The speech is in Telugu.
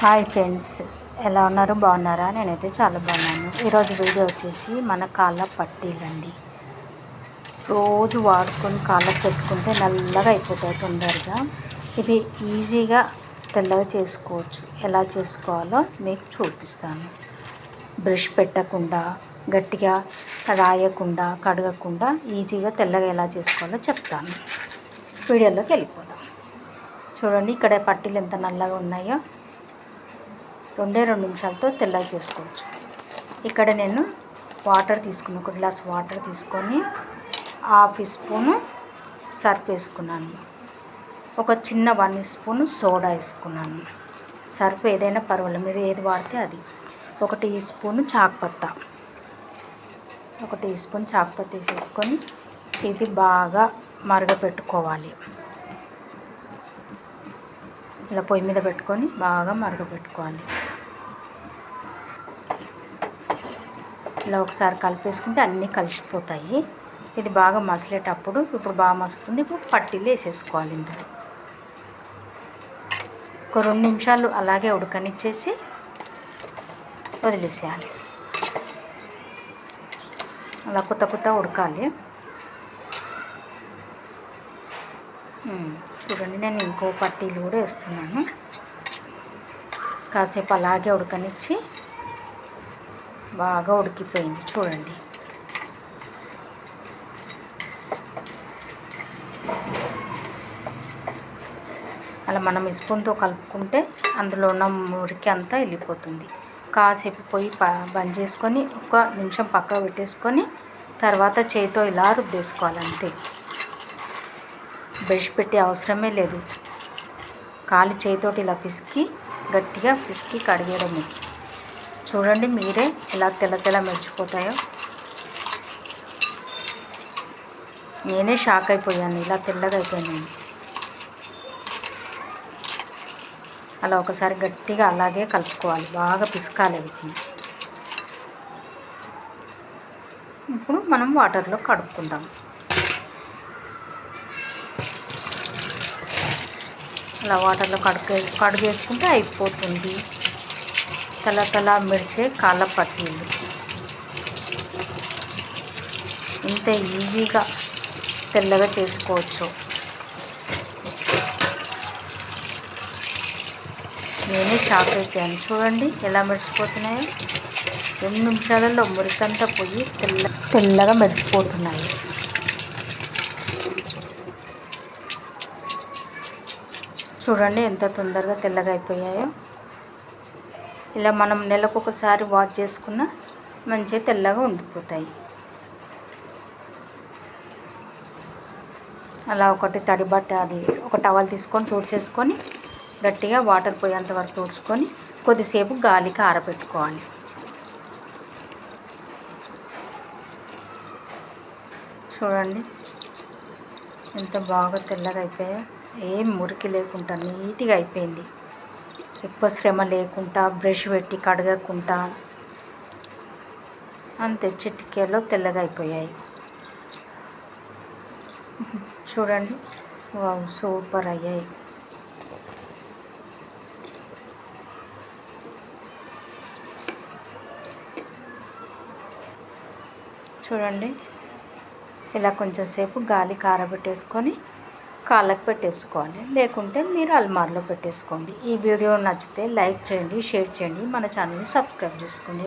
హాయ్ ఫ్రెండ్స్ ఎలా ఉన్నారు? బాగున్నారా? నేనైతే చాలా బాగున్నాను. ఈరోజు వీడియో వచ్చేసి మన కాళ్ళ పట్టీలండి. రోజు వాడుకొని కాళ్ళకు పెట్టుకుంటే నల్లగా అయిపోతాయి తొందరగా. ఇవి ఈజీగా తెల్లగా చేసుకోవచ్చు. ఎలా చేసుకోవాలో మీకు చూపిస్తాను. బ్రష్ పెట్టకుండా గట్టిగా రాయకుండా కడగకుండా ఈజీగా తెల్లగా ఎలా చేసుకోవాలో చెప్తాను. వీడియోలోకి వెళ్ళిపోదాం. చూడండి ఇక్కడ పట్టీలు ఎంత నల్లగా ఉన్నాయో. రెండే రెండు నిమిషాలతో తెల్లగా చేసుకోవచ్చు. ఇక్కడ నేను వాటర్ తీసుకున్నాను ఒక గ్లాస్ వాటర్ తీసుకొని హాఫ్ స్పూను సర్ఫ్ వేసుకున్నాను. ఒక చిన్న వన్ స్పూను సోడా వేసుకున్నాను. సర్ఫ్ ఏదైనా పర్వాలేదు మీరు ఏది వాడితే అది. ఒక టీ స్పూను చాక్పత్తా. ఒక టీ స్పూన్ చాక్పత్త వేసేసుకొని ఇది బాగా మరగపెట్టుకోవాలి. ఇలా పొయ్యి మీద పెట్టుకొని బాగా మరగపెట్టుకోవాలి. ఇలా ఒకసారి కలిపేసుకుంటే అన్నీ కలిసిపోతాయి. ఇది బాగా మసిలేటప్పుడు ఇప్పుడు బాగా మసులుతుంది. ఇప్పుడు పట్టీలు వేసేసుకోవాలి ఇందులో. ఒక రెండు నిమిషాలు అలాగే ఉడకనిచ్చేసి వదిలేసేయాలి. అలా కొత్త కొత్త ఉడకాలి. చూడండి నేను ఇంకో పట్టీలు కూడా వేస్తున్నాను. కాసేపు అలాగే ఉడకనిచ్చి బాగా ఉడికిపోయింది చూడండి. అలా మనం స్పూన్తో కలుపుకుంటే అందులో ఉన్న మురికి అంతా వెళ్ళిపోతుంది. కాసేపు పోయి బంద్ చేసుకొని ఒక నిమిషం పక్క పెట్టేసుకొని తర్వాత చేతితో ఇలా రుద్దేసుకోవాలి అంతే. బ్రష్ పెట్టే అవసరమే లేదు. కాలు చేతితోటి ఇలా పిసికి గట్టిగా పిసికి కడిగేయడమే. చూడండి మీరే ఎలా తెల్ల తెల్ల మెరిచిపోతాయో. నేనే షాక్ అయిపోయాను ఇలా తెల్లగా అయిపోయాను అలా ఒకసారి గట్టిగా అలాగే కలుపుకోవాలి బాగా పిసకాలి వీటిని ఇప్పుడు మనం వాటర్లో కడుక్కుందాం. అలా వాటర్లో కడుగు కడుగేసుకుంటే అయిపోతుంది. తల తల మెరిచే కాళ్ళ పట్టీలు ఇంత ఈజీగా తెల్లగా చేసుకోవచ్చు. నేనే షాక్ అయిపోయాను. చూడండి ఎలా మెరిసిపోతున్నాయో. రెండు నిమిషాలలో మురికంతా పోయి తెల్ల తెల్లగా మెరిసిపోతున్నాయి. చూడండి ఎంత తొందరగా తెల్లగా అయిపోయాయో. ఇలా మనం నెలకు ఒకసారి వాష్ చేసుకున్న మంచిగా తెల్లగా ఉండిపోతాయి. అలా ఒకటి తడి బట్ట అది ఒక టవల్ తీసుకొని తుడిచేసుకొని గట్టిగా వాటర్ పోయేంత వరకు తుడుచుకొని కొద్దిసేపు గాలికి ఆరబెట్టుకోవాలి చూడండి. ఎంత బాగా తెల్లగా అయిపోయాయో ఏం మురికి లేకుండా నీట్గా అయిపోయింది. ఎక్కువ శ్రమ లేకుండా బ్రష్ పెట్టి కడగకుండా అంతే చిటికేలో తెల్లగా అయిపోయాయి. చూడండి. వావ్ సూపర్ అయ్యాయి. చూడండి. ఇలా కొంచెంసేపు గాలి కారబెట్టేసుకొని కాళ్ళకు పెట్టేసుకోవాలి లేకుంటే మీరు అల్మార్లో పెట్టేసుకోండి. ఈ వీడియో నచ్చితే లైక్ చేయండి షేర్ చేయండి మన ఛానల్ని సబ్స్క్రైబ్ చేసుకోండి.